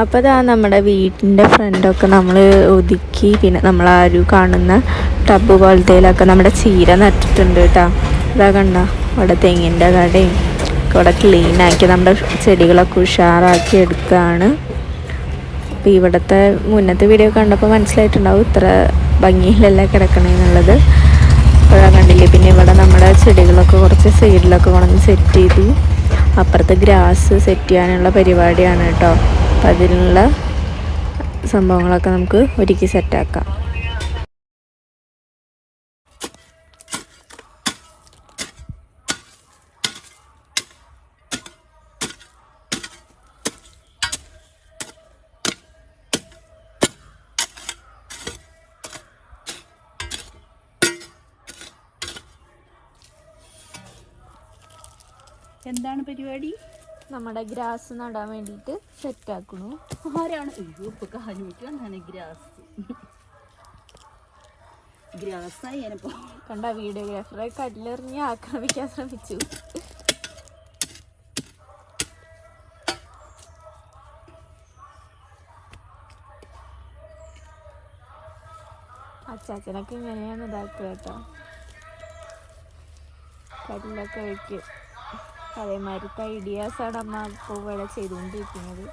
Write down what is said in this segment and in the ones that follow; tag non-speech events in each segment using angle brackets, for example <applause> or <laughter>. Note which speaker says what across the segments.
Speaker 1: അപ്പോൾ ഇതാ നമ്മുടെ വീട്ടിന്റെ ഫ്രണ്ടൊക്കെ നമ്മൾ ഒതുക്കി പിന്നെ നമ്മൾ ആരും കാണുന്ന ടബ് പോലത്തേലൊക്കെ നമ്മുടെ ചീര നട്ടിട്ടുണ്ട് കേട്ടോ. ഇതാ കണ്ട? അവിടെ തെങ്ങിന്റെ കടയും ഇവിടെ ക്ലീനാക്കി നമ്മുടെ ചെടികളൊക്കെ ഉഷാറാക്കി എടുക്കുകയാണ് അപ്പോൾ ഇവിടുത്തെ മുന്നത്തെ വീഡിയോ കണ്ടപ്പോൾ മനസ്സിലായിട്ടുണ്ടാവും ഇത്ര ഭംഗിയിലല്ല കിടക്കണേന്നുള്ളത് ഇപ്പോഴാ കണ്ടില്ലേ? പിന്നെ ഇവിടെ നമ്മുടെ ചെടികളൊക്കെ കുറച്ച് സൈഡിലൊക്കെ കൊണ്ടുവന്ന് സെറ്റ് ചെയ്തു. അപ്പുറത്ത് ഗ്രാസ് സെറ്റ് ചെയ്യാനുള്ള പരിപാടിയാണ് കേട്ടോ. അപ്പം അതിനുള്ള സംഭവങ്ങളൊക്കെ നമുക്ക് ഒരുക്കി സെറ്റാക്കാം.
Speaker 2: എന്താണ് പരിപാടി?
Speaker 1: നമ്മുടെ ഗ്രാസ് നടാൻ വേണ്ടിയിട്ട് സെറ്റാക്കണു
Speaker 2: ആരാണ്? അയ്യോ ഇപ്പൊ കാഞ്ഞൂട്ടി വന്നാണ് ഗ്രാസ്. ഗ്രാസ് ആയപ്പോ
Speaker 1: കണ്ട വീഡിയോഗ്രാഫറെ കല്ലെറിഞ്ഞ് ആക്രമിക്കാൻ ശ്രമിച്ചു. അച്ചാച്ചനൊക്കെ ഇങ്ങനെയാണ് ഇതാക്കുക കേട്ടോ. കല്ലൊക്കെ വെക്കും. അതേമാതിരത്തെ ആണ് അമ്മ ഇപ്പോൾ ഇവിടെ ചെയ്തുകൊണ്ടിരിക്കുന്നത്.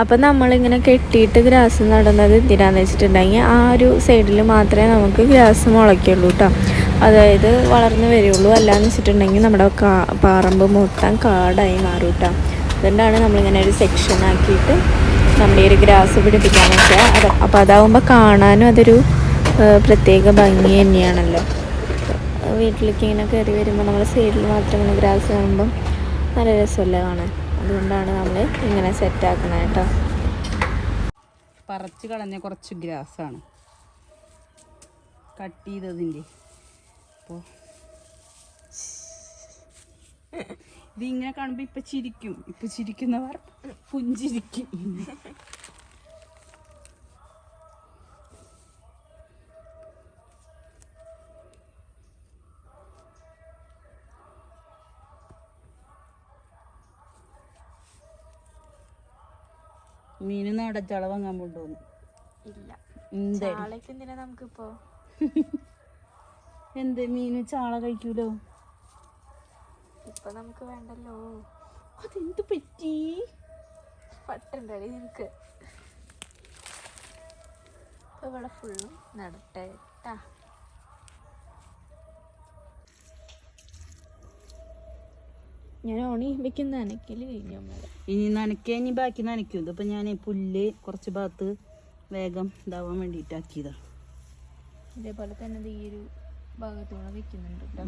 Speaker 1: അപ്പം നമ്മളിങ്ങനെ കെട്ടിയിട്ട് ഗ്രാസ് നടുന്നത് എന്തിനാന്ന് വെച്ചിട്ടുണ്ടെങ്കിൽ ആ ഒരു സൈഡിൽ മാത്രമേ നമുക്ക് ഗ്രാസ് മുളയ്ക്കുള്ളൂ കേട്ടോ അതായത് വളർന്നു വരുള്ളൂ. അല്ലാന്ന് വെച്ചിട്ടുണ്ടെങ്കിൽ നമ്മുടെ കാ പറമ്പ് മൊത്തം കാടായി മാറും കേട്ടോ അതുകൊണ്ടാണ് നമ്മളിങ്ങനെ ഒരു സെക്ഷൻ ആക്കിയിട്ട് നമ്മുടെ ഒരു ഗ്രാസ് പിടിപ്പിക്കാന്ന് വെച്ചാൽ അത് അപ്പോൾ അതാവുമ്പോൾ കാണാനും അതൊരു പ്രത്യേക ഭംഗി തന്നെയാണല്ലോ. വീട്ടിലേക്ക് ഇങ്ങനെ കയറി വരുമ്പോൾ നമ്മൾ സൈഡിൽ മാത്രം ഇങ്ങനെ ഗ്രാസ് കാണുമ്പം നല്ല രസമല്ലേ കാണാൻ? അതുകൊണ്ടാണ് നമ്മൾ ഇങ്ങനെ സെറ്റ് ആക്കണത് കേട്ടോ
Speaker 2: പറിച്ച് കളഞ്ഞ കുറച്ച് ഗ്രാസാണ് കട്ട് ചെയ്തതിന്റെ. അപ്പോൾ ഇതിങ്ങനെ കാണുമ്പോൾ ഇപ്പം ചിരിക്കും. ഇപ്പം ചിരിക്കുന്നവർ പുഞ്ചിരിക്കും. മീന് ചള വാങ്ങാൻ കൊണ്ടുപോകുന്നു
Speaker 1: ഇല്ല.
Speaker 2: എന്താ
Speaker 1: ചാളയ്ക്ക് എന്തിനാ നമുക്കിപ്പോ? <laughs>
Speaker 2: എന്ത് മീന് ചാള കഴിക്കൂലോ?
Speaker 1: ഇപ്പൊ നമുക്ക് വേണ്ടല്ലോ.
Speaker 2: അതെന്ത് പറ്റി?
Speaker 1: പട്ടുണ്ടടി നിനക്ക്. ഇപ്പൊ ഇവിടെ ഫുള്ളും നടട്ടെ ട്ടാ. ഞാൻ ഓണി വെക്കുന്ന നനയ്ക്കൽ കഴിഞ്ഞു
Speaker 2: ഇനി നനയ്ക്കാൻ ഇനി ബാക്കി നനയ്ക്കും. ഇതിപ്പോൾ ഞാൻ പുല്ല് കുറച്ച് ഭാഗത്ത് വേഗം ഇതാവാൻ വേണ്ടിയിട്ടാക്കിയതാണ്
Speaker 1: ഇതേപോലെ തന്നെ ഈ ഒരു ഭാഗത്തൂടെ വെക്കുന്നുണ്ട് കേട്ടോ.